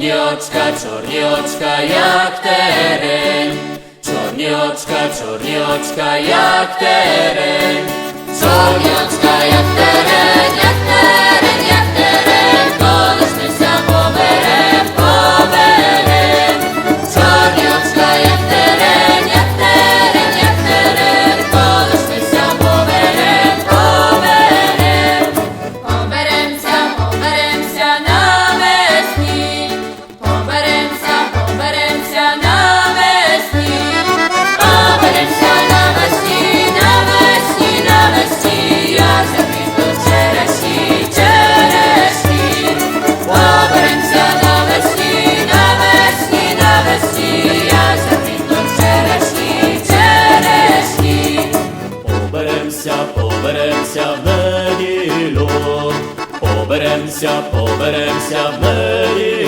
Czorniocka, Czorniocka jak teren. Czorniocka, Czorniocka jak teren. Czorniocka jak поберемся в неділю, поберемся, поберемся в неділю.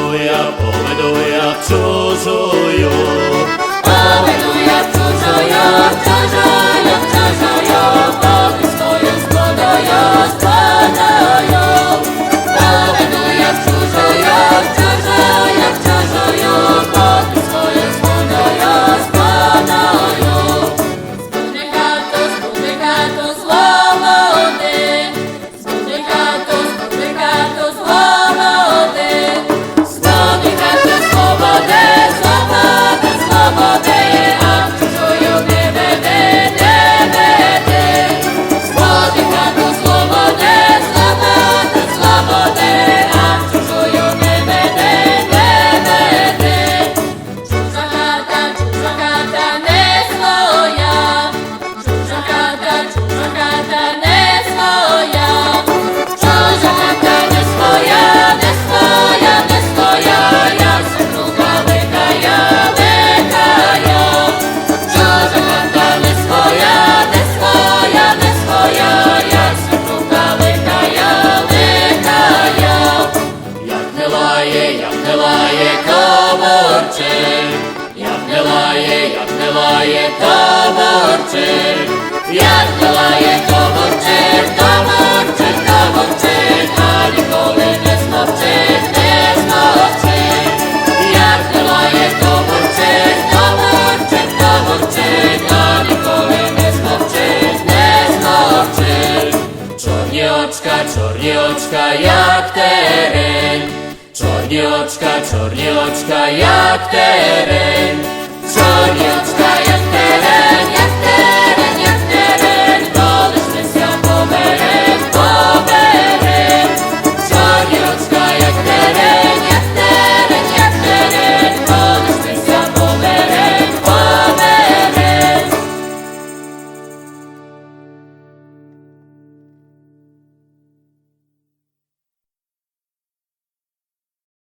Aleluja, aleluja, wtózuju. Aleluja, wtózuju, wtózuju, wtózuju. moje toborczyk, jak wołaje toborczyk, toborczyk, toborczyk, ani kole desmorczyk, desmorczyk, jak wołaje toborczyk, toborczyk, toborczyk, ani kole desmorczyk, desmorczyk. Czornioczka, czornioczka, jak teren, czornioczka, czornioczka, jak teren, Sonia